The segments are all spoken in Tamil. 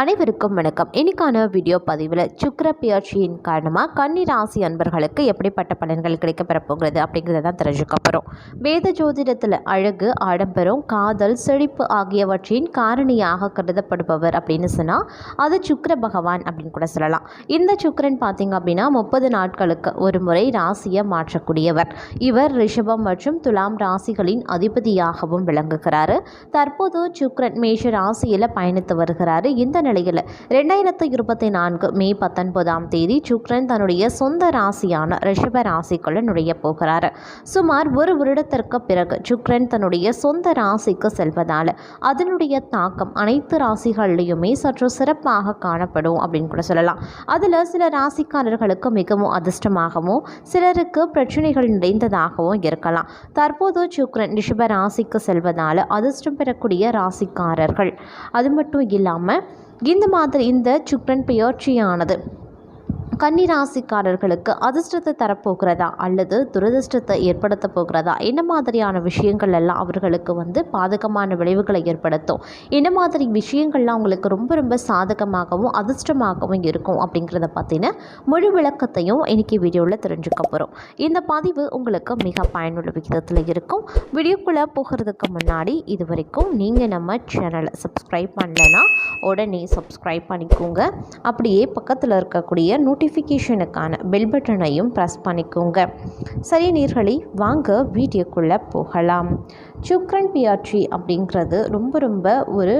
அனைவருக்கும் வணக்கம். இன்னைக்கான வீடியோ பதிவில் சுக்கர பெயர்ச்சியின் காரணமாக கன்னி ராசி அன்பர்களுக்கு எப்படிப்பட்ட பலன்கள் கிடைக்கப்பெற போகிறது அப்படிங்கிறத தான் தெரிஞ்சுக்க போகிறோம் வேத ஜோதிடத்தில் அழகு ஆடம்பரம் காதல் செழிப்பு ஆகியவற்றின் காரணியாக கருதப்படுபவர் அப்படின்னு சொன்னால் அது சுக்கர பகவான் அப்படின்னு கூட சொல்லலாம். இந்த சுக்கிரன் பார்த்தீங்க அப்படின்னா முப்பது நாட்களுக்கு ஒரு முறை ராசியை மாற்றக்கூடியவர். இவர் ரிஷபம் மற்றும் துலாம் ராசிகளின் அதிபதியாகவும் விளங்குகிறாரு. தற்போது சுக்கரன் மேஷ ராசியில் பயணித்து வருகிறார். இந்த நிலையில் ரெண்டாயிரத்து இருபத்தி நான்கு மே பத்தொன்பதாம் தேதி சுக்ரன் தன்னுடைய சொந்த ராசியான ரிஷப ராசிக்குள்ள நுழைய போகிறார். சுமார் ஒரு வருடத்திற்கு பிறகு சுக்ரன் தன்னுடைய சொந்த ராசிக்கு செல்வதால் அதனுடைய தாக்கம் அனைத்து ராசிகள்லையுமே சற்று சிறப்பாக காணப்படும் அப்படின்னு கூட சொல்லலாம். அதில் சில ராசிக்காரர்களுக்கு மிகவும் அதிர்ஷ்டமாகவும் சிலருக்கு பிரச்சனைகள் நிறைந்ததாகவும் இருக்கலாம். தற்போது சுக்ரன் ரிஷப ராசிக்கு செல்வதால் அதிர்ஷ்டம் பெறக்கூடிய ராசிக்காரர்கள். அது மட்டும் இல்லாமல் இந்த மாதிரி இந்த சுக்ரன் பெயர்ச்சியானது. கன்னிராசிக்காரர்களுக்கு அதிர்ஷ்டத்தை தரப்போகிறதா அல்லது துரதிர்ஷ்டத்தை ஏற்படுத்த போகிறதா? என்ன மாதிரியான விஷயங்கள் எல்லாம் அவர்களுக்கு வந்து பாதகமான விளைவுகளை ஏற்படுத்தும்? என்ன மாதிரி விஷயங்கள்லாம் அவங்களுக்கு ரொம்ப ரொம்ப சாதகமாகவும் அதிர்ஷ்டமாகவும் இருக்கும் அப்படிங்கிறத பற்றின முழு விளக்கத்தையும் இன்னைக்கு வீடியோவில் தெரிஞ்சுக்க போகிறோம் இந்த பதிவு உங்களுக்கு மிக பயனுள்ள விகிதத்தில் இருக்கும். வீடியோக்குள்ளே போகிறதுக்கு முன்னாடி இது வரைக்கும் நீங்கள் நம்ம சேனலை சப்ஸ்கிரைப் பண்ணலைன்னா உடனே சப்ஸ்கிரைப் பண்ணிக்கோங்க. அப்படியே பக்கத்தில் இருக்கக்கூடிய நோட்டிஃபிகேஷனுக்கான பெல் பட்டனையும் ப்ரெஸ் பண்ணிக்கோங்க. சரி நீர்களை வாங்க வீடியோக்குள்ளே போகலாம். சுக்ரன் பியாட்ரி அப்படிங்கிறது ரொம்ப ரொம்ப ஒரு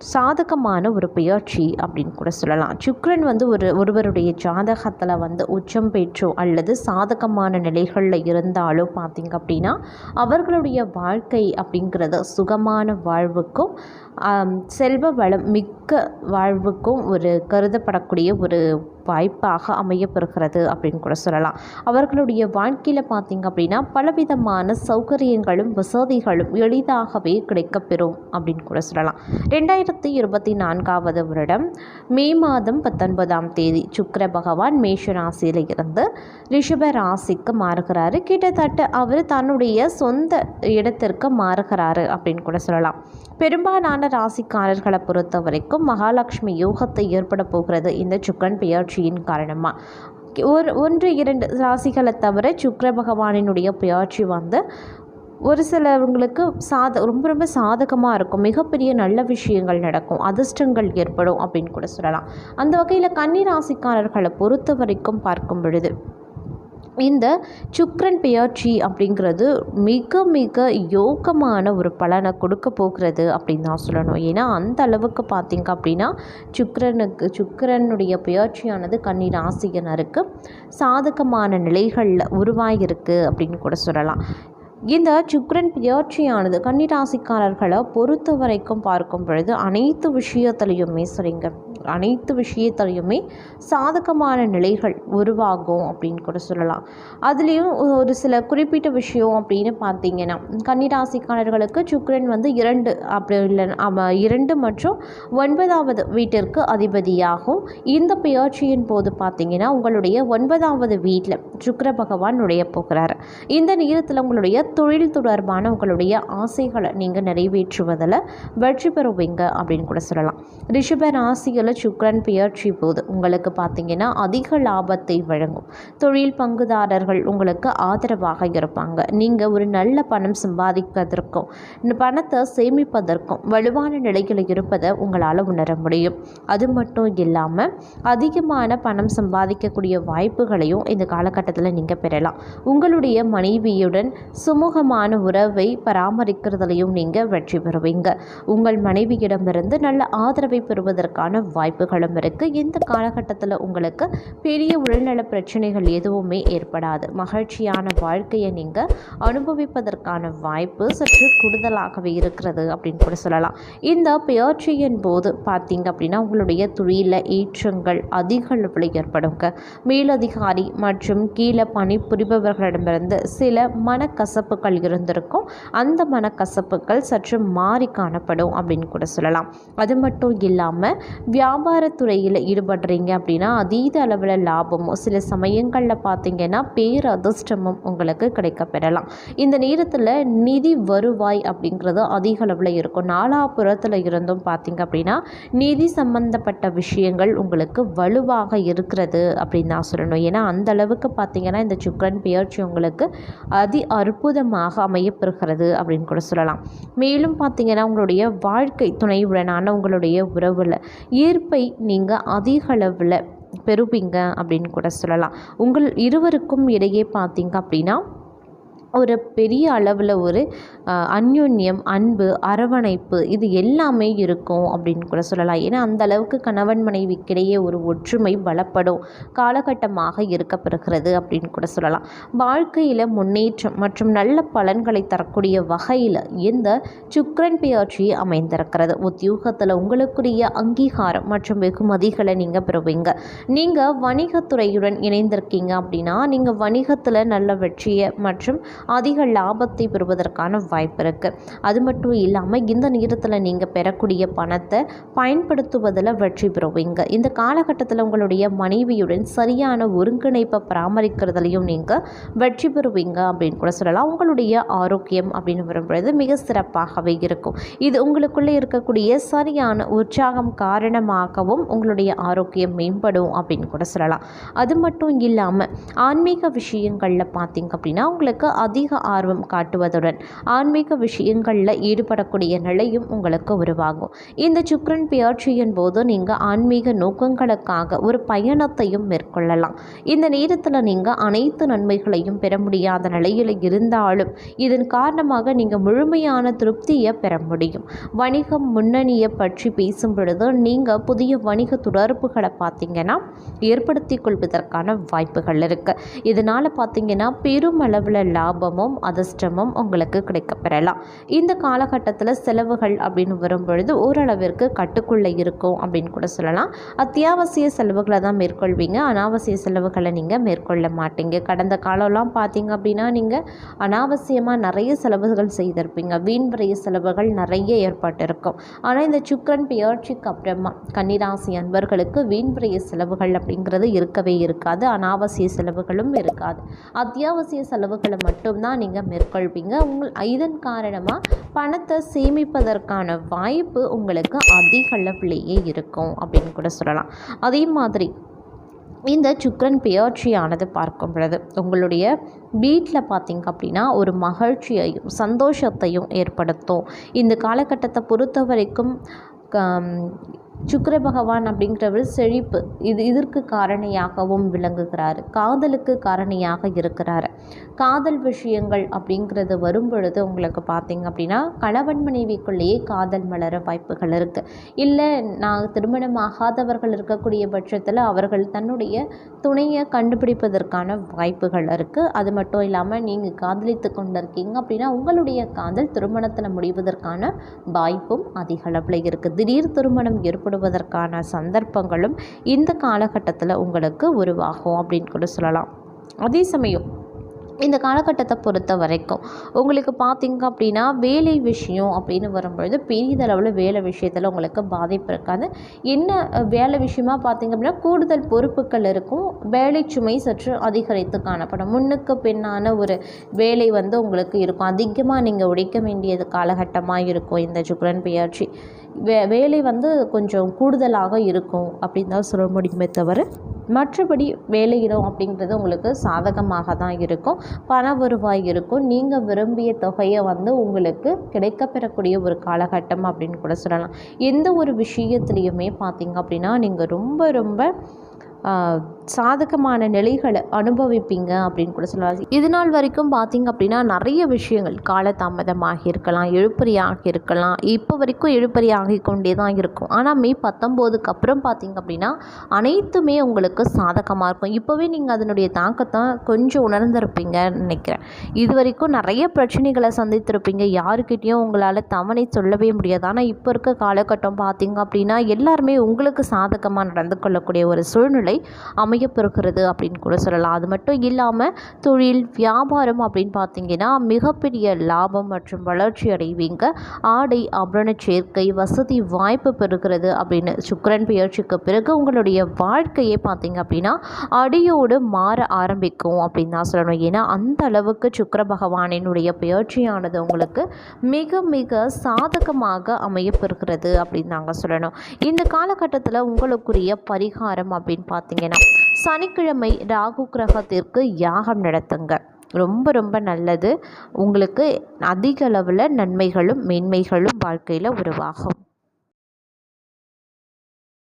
சாதகமான ஒரு பெயர்ச்சி அப்படின்னு கூட சொல்லலாம். சுக்ரன் வந்து ஒரு ஒருவருடைய ஜாதகத்தில் வந்து உச்சம் பெற்றோ அல்லது சாதகமான நிலைகளில் இருந்தாலோ பார்த்திங்க அப்படின்னா அவர்களுடைய வாழ்க்கை அப்படிங்கிறது சுகமான வாழ்வுக்கும் செல்வ வளம் மிக்க வாழ்வுக்கும் ஒரு கருதப்படக்கூடிய ஒரு வாய்ப்பாக அமையப்பெறுகிறது அப்படின்னு கூட சொல்லலாம். அவர்களுடைய வாழ்க்கையில் பார்த்திங்க அப்படின்னா பலவிதமான சௌகரியங்களும் வசதிகளும் எளிதாகவே கிடைக்கப்பெறும் அப்படின்னு கூட சொல்லலாம். ரெண்டாயிரத்தி இருபத்தி நான்காவது வருடம் மே மாதம் பத்தொன்பதாம் தேதி சுக்கர பகவான் மேஷ ராசியில் இருந்து ரிஷப ராசிக்கு மாறுகிறாரு. கிட்டத்தட்ட அவர் தன்னுடைய சொந்த இடத்திற்கு மாறுகிறாரு அப்படின்னு கூட சொல்லலாம். பெரும்பாலான ராசிக்காரர்களை பொறுத்த வரைக்கும் மகாலட்சுமி யோகத்தை ஏற்பட போகிறது இந்த சுக்கரன் பெயர்ச்சியின் காரணமாக ஒரு ஒன்று இரண்டு ராசிகளை தவிர சுக்கர பகவானினுடைய பெயர்ச்சி வந்து ஒரு சிலவங்களுக்கு சாத ரொம்ப ரொம்ப சாதகமாக இருக்கும். மிகப்பெரிய நல்ல விஷயங்கள் நடக்கும். அதிர்ஷ்டங்கள் ஏற்படும் அப்படின்னு கூட சொல்லலாம். அந்த வகையில் கன்னி ராசிக்காரர்களை பொறுத்த வரைக்கும் பார்க்கும் பொழுது இந்த சுக்ரன் பெயர்ச்சி அப்படிங்கிறது மிக மிக யோகமான ஒரு பலனை கொடுக்க போகிறது அப்படின்னு தான் சொல்லணும். ஏன்னா அந்த அளவுக்கு பார்த்திங்க அப்படின்னா சுக்ரனுக்கு சுக்ரனுடைய பெயர்ச்சியானது கன்னி ராசியனருக்கு சாதகமான நிலைகளில் உருவாகியிருக்கு அப்படின்னு கூட சொல்லலாம். இந்த சுக்ரன் பெயர்ச்சியானது கன்னிராசிக்காரர்களை பொறுத்த வரைக்கும் பார்க்கும் பொழுது அனைத்து விஷயத்துலையுமே சரிங்க. அனைத்து விஷயத்துலையுமே சாதகமான நிலைகள் உருவாகும் அப்படின்னு கூட சொல்லலாம். அதுலேயும் ஒரு சில குறிப்பிட்ட விஷயம் அப்படின்னு பார்த்தீங்கன்னா கன்னிராசிக்காரர்களுக்கு சுக்ரன் வந்து இரண்டு அப்படி இல்லை இரண்டு மற்றும் ஒன்பதாவது வீட்டிற்கு அதிபதியாகும். இந்த பெயர்ச்சியின் போது பார்த்தீங்கன்னா உங்களுடைய ஒன்பதாவது வீட்டில் சுக்கர பகவான் நுழைய போகிறார். இந்த நேரத்தில் உங்களுடைய தொழில் தொடர்பான உங்களுடைய ஆசைகளை நீங்கள் நிறைவேற்றுவதில் வெற்றி பெறுவீங்க அப்படின்னு கூட சொல்லலாம். ரிஷப ராசியில் சுக்ரன் பெயர்ச்சி போது உங்களுக்கு பார்த்தீங்கன்னா அதிக லாபத்தை வழங்கும். தொழில் பங்குதாரர்கள் உங்களுக்கு ஆதரவாக இருப்பாங்க. நீங்கள் ஒரு நல்ல பணம் சம்பாதிப்பதற்கும் பணத்தை சேமிப்பதற்கும் வலுவான நிலையில் இருப்பதை உங்களால் உணர முடியும். அது மட்டும் இல்லாமல் அதிகமான பணம் சம்பாதிக்கக்கூடிய வாய்ப்புகளையும் இந்த காலகட்டத்தில் நீங்கள் பெறலாம். உங்களுடைய மனைவியுடன் சுமூகமான உறவை பராமரிக்கிறதுலையும் நீங்கள் வெற்றி பெறுவீங்க. உங்கள் மனைவியிடமிருந்து நல்ல ஆதரவை பெறுவதற்கான வாய்ப்புகளும் இருக்குது இந்த காலகட்டத்தில் உங்களுக்கு பெரிய உடல்நல பிரச்சனைகள் எதுவுமே ஏற்படாது. மகிழ்ச்சியான வாழ்க்கையை நீங்கள் அனுபவிப்பதற்கான வாய்ப்பு சற்று கூடுதலாகவே இருக்கிறது அப்படின்னு கூட சொல்லலாம். இந்த பெயர்ச்சியின் போது பார்த்தீங்க அப்படின்னா உங்களுடைய தொழிலில் ஏற்றங்கள் அதிக அளவில் ஏற்படுங்க. மேலதிகாரி மற்றும் கீழே பணிபுரிபவர்களிடமிருந்து சில மனக்கசப்பு மனக்கசப்புகள் இருந்திருக்கும். அந்த மனக்கசப்புகள் சற்று மாறி காணப்படும் அப்படின்னு கூட சொல்லலாம். அது மட்டும் இல்லாமல் வியாபாரத்துறையில் ஈடுபடுறீங்க அப்படின்னா அதீத அளவில் லாபமும் சில சமயங்களில் பார்த்தீங்கன்னா பேரதிர்ஷ்டமும் உங்களுக்கு கிடைக்க பெறலாம் இந்த நேரத்தில் நிதி வருவாய் அப்படிங்கிறது அதிக அளவில் இருக்கும். நாலாபுரத்தில் இருந்தும் பார்த்தீங்க அப்படின்னா நிதி சம்பந்தப்பட்ட விஷயங்கள் உங்களுக்கு வலுவாக இருக்கிறது அப்படின்னு நான் சொல்லணும். ஏன்னா அந்த அளவுக்கு பார்த்தீங்கன்னா இந்த சுக்கரன் பெயர்ச்சி உங்களுக்கு அதி அற்புதமாக அமையப்பெறுகிறது அப்படின்னு கூட சொல்லலாம். மேலும் பார்த்தீங்கன்னா உங்களுடைய வாழ்க்கை துணையுடனான உங்களுடைய உறவில் ஈர்ப்பை நீங்கள் அதிக அளவில் பெறுவீங்க அப்படின்னு கூட சொல்லலாம். உங்கள் இருவருக்கும் இடையே பார்த்தீங்க அப்படின்னா ஒரு பெரிய அளவில் ஒரு அந்யோன்யம் அன்பு அரவணைப்பு இது எல்லாமே இருக்கும் அப்படின்னு கூட சொல்லலாம். ஏன்னா அந்த அளவுக்கு கணவன் மனைவிக்கிடையே ஒரு ஒற்றுமை பலப்படும் காலகட்டமாக இருக்கப்பெறுகிறது அப்படின்னு கூட சொல்லலாம். வாழ்க்கையில் முன்னேற்றம் மற்றும் நல்ல பலன்களை தரக்கூடிய வகையில் இந்த சுக்ரன் பெயர்ச்சி அமைந்திருக்கிறது. உத்தியோகத்தில் உங்களுக்குரிய அங்கீகாரம் மற்றும் வெகுமதிகளை நீங்கள் பெறுவீங்க. நீங்கள் வணிகத்துறையுடன் இணைந்திருக்கீங்க அப்படின்னா நீங்கள் வணிகத்தில் நல்ல வெற்றியை மற்றும் அதிக லாபத்தை பெறுவதற்கான வாய்ப்பு இருக்குது அது மட்டும் இல்லாமல் இந்த நேரத்தில் நீங்கள் பெறக்கூடிய பணத்தை பயன்படுத்துவதில் வெற்றி பெறுவீங்க. இந்த காலகட்டத்தில் உங்களுடைய மனைவியுடன் சரியான ஒருங்கிணைப்பை பராமரிக்கிறதுலையும் நீங்கள் வெற்றி பெறுவீங்க அப்படின்னு கூட சொல்லலாம். உங்களுடைய ஆரோக்கியம் அப்படின்னு வரும்பொழுது மிக சிறப்பாகவே இருக்கும். இது உங்களுக்குள்ளே இருக்கக்கூடிய சரியான உற்சாகம் காரணமாகவும் உங்களுடைய ஆரோக்கியம் மேம்படும் அப்படின்னு கூட சொல்லலாம். அது மட்டும் இல்லாமல் ஆன்மீக விஷயங்களில் பார்த்தீங்க அப்படின்னா உங்களுக்கு அதிக ஆர்வம் காட்டுவதுடன் ஆன்மீக விஷயங்களில் ஈடுபடக்கூடிய நிலையும் உங்களுக்கு உருவாகும். இந்த சுக்கிரன் பெயர்ச்சியின் போது நீங்கள் ஆன்மீக நோக்கங்களுக்காக ஒரு பயணத்தையும் மேற்கொள்ளலாம். இந்த நேரத்தில் நீங்கள் அனைத்து நன்மைகளையும் பெற முடியாத நிலையில் இருந்தாலும் இதன் காரணமாக நீங்கள் முழுமையான திருப்தியை பெற முடியும். வணிகம் முன்னணியை பற்றி பேசும் பொழுது நீங்கள் புதிய வணிக தொடர்புகளை பார்த்தீங்கன்னா ஏற்படுத்தி கொள்வதற்கான வாய்ப்புகள் இருக்குது இதனால் பார்த்தீங்கன்னா பெருமளவில் லாபம் லாபமும் அதிர்ஷ்டமும் உங்களுக்கு கிடைக்கப்பெறலாம் இந்த காலகட்டத்தில் செலவுகள் அப்படின்னு வரும்பொழுது ஓரளவிற்கு கட்டுக்குள்ளே இருக்கும் அப்படின்னு கூட சொல்லலாம். அத்தியாவசிய செலவுகளை தான் மேற்கொள்வீங்க. அனாவசிய செலவுகளை நீங்கள் மேற்கொள்ள மாட்டீங்க. கடந்த காலம்லாம் பார்த்தீங்க அப்படின்னா நீங்கள் அனாவசியமாக நிறைய செலவுகள் செய்திருப்பீங்க. வீண் விரைய செலவுகள் நிறைய ஏற்பட்டிருக்கும். ஆனால் இந்த சுக்கரன் பெயர்ச்சிக்கு அப்புறமா கன்னிராசி அன்பர்களுக்கு வீண் விரைய செலவுகள் அப்படிங்கிறது இருக்கவே இருக்காது. அனாவசிய செலவுகளும் இருக்காது. அத்தியாவசிய செலவுகளை மட்டும் மட்டும்தான் நீங்கள் மேற்கொள்வீங்க. உங்கள் இதன் காரணமாக பணத்தை சேமிப்பதற்கான வாய்ப்பு உங்களுக்கு அதிக அளவிலேயே இருக்கும் அப்படின்னு கூட சொல்லலாம். அதே மாதிரி இந்த சுக்கிரன் பெயர்ச்சியானது பார்க்கும் பொழுது உங்களுடைய வீட்டில் பார்த்தீங்க அப்படின்னா ஒரு மகிழ்ச்சியையும் சந்தோஷத்தையும் ஏற்படுத்தும். இந்த காலகட்டத்தை பொறுத்த வரைக்கும் சுக்கர பகவான் அப்படிங்கிறவர் செழிப்பு. இது இதற்கு காரணியாகவும் விளங்குகிறார். காதலுக்கு காரணியாக இருக்கிறார். காதல் விஷயங்கள் அப்படிங்கிறது வரும் பொழுது உங்களுக்கு பார்த்தீங்க அப்படின்னா கணவன் மனைவிக்குள்ளேயே காதல் மலர வாய்ப்புகள் இருக்குது இல்லை நான் திருமணம் ஆகாதவர்கள் இருக்கக்கூடிய பட்சத்தில் அவர்கள் தன்னுடைய துணையை கண்டுபிடிப்பதற்கான வாய்ப்புகள் இருக்குது அது மட்டும் இல்லாமல் நீங்கள் காதலித்து கொண்டிருக்கீங்க அப்படின்னா உங்களுடைய காதல் திருமணத்தில் முடிவதற்கான வாய்ப்பும் அதிக அளவில் இருக்குது திடீர் திருமணம் ஏற்படுவதற்கான சந்தர்ப்பங்களும் இந்த காலகட்டத்தில் உங்களுக்கு உருவாகும் அப்படின்னு கூட சொல்லலாம். அதே சமயம் இந்த காலகட்டத்தை பொறுத்த வரைக்கும் உங்களுக்கு பார்த்தீங்க அப்படின்னா வேலை விஷயம் அப்படின்னு வரும்பொழுது பெரிதளவில் வேலை விஷயத்தில் உங்களுக்கு பாதிப்பு இருக்காது. என்ன வேலை விஷயமா பார்த்தீங்க அப்படின்னா கூடுதல் பொறுப்புகள் இருக்கும். வேலை சுமை சற்று அதிகரித்து காணப்படும். முன்னுக்கு பின்னான ஒரு வேலை வந்து உங்களுக்கு இருக்கும். அதிகமாக நீங்கள் உடைக்க வேண்டியது காலகட்டமாக இருக்கும் இந்த சுக்ரன் பெயர்ச்சி. வே வேலை வந்து கொஞ்சம் கூடுதலாக இருக்கும் அப்படின்னு தான் சொல்ல முடியுமே தவிர மற்றபடி வேலையிடம் அப்படிங்கிறது உங்களுக்கு சாதகமாக தான் இருக்கும். பண வருவாய் இருக்கும். நீங்கள் விரும்பிய தொகையை வந்து உங்களுக்கு கிடைக்கப்பெறக்கூடிய ஒரு காலகட்டம் அப்படின்னு கூட சொல்லலாம். எந்த ஒரு விஷயத்துலையுமே பார்த்தீங்க அப்படின்னா நீங்கள் ரொம்ப ரொம்ப சாதகமான நிலைகளை அனுபவிப்பீங்க அப்படின்னு கூட சொல்லலாம். இது நாள் வரைக்கும் பார்த்தீங்க அப்படின்னா நிறைய விஷயங்கள். காலதாமதமாக இருக்கலாம் எழுப்பறியாகி இருக்கலாம். இப்போ வரைக்கும் எழுப்பறியாகி கொண்டே தான் இருக்கும். ஆனால் மே பத்தொம்போதுக்கு அப்புறம் பார்த்தீங்க அப்படின்னா அனைத்துமே உங்களுக்கு சாதகமாக இருக்கும். இப்போவே நீங்கள் அதனுடைய தாக்கத்தை கொஞ்சம் உணர்ந்திருப்பீங்கன்னு நினைக்கிறேன். இது வரைக்கும் நிறைய பிரச்சனைகளை சந்தித்திருப்பீங்க. யாருக்கிட்டேயும் உங்களால் தவணை சொல்லவே முடியாது. ஆனால் இப்போ இருக்க காலகட்டம் பார்த்தீங்க அப்படின்னா எல்லாருமே உங்களுக்கு சாதகமாக நடந்து கொள்ளக்கூடிய ஒரு சூழ்நிலை அமை அமையப்பெறுகிறது அப்படின்னு கூட சொல்லலாம். அது மட்டும் இல்லாமல் தொழில் வியாபாரம் அப்படின்னு பார்த்தீங்கன்னா மிகப்பெரிய லாபம் மற்றும் வளர்ச்சி அடைவீங்க. ஆடை ஆபரண சேர்க்கை வசதி வாய்ப்பு பெறுகிறது அப்படின்னு சுக்கரன் பெயர்ச்சிக்கு பிறகு உங்களுடைய வாழ்க்கையே பார்த்தீங்க அப்படின்னா அடியோடு மாற ஆரம்பிக்கும் அப்படின்னு தான் சொல்லணும். ஏன்னா அந்த அளவுக்கு சுக்கர பகவானினுடைய பெயர்ச்சியானது உங்களுக்கு மிக மிக சாதகமாக அமையப்பெறுகிறது அப்படின்னு நாங்கள் சொல்லணும். இந்த காலகட்டத்தில் உங்களுக்குரிய பரிகாரம் அப்படின்னு பார்த்தீங்கன்னா சனிக்கிழமை ராகு கிரகத்திற்கு யாகம் நடத்துங்க. ரொம்ப ரொம்ப நல்லது. உங்களுக்கு அதிக அளவில் நன்மைகளும் மேன்மைகளும் வாழ்க்கையில் உருவாகும்.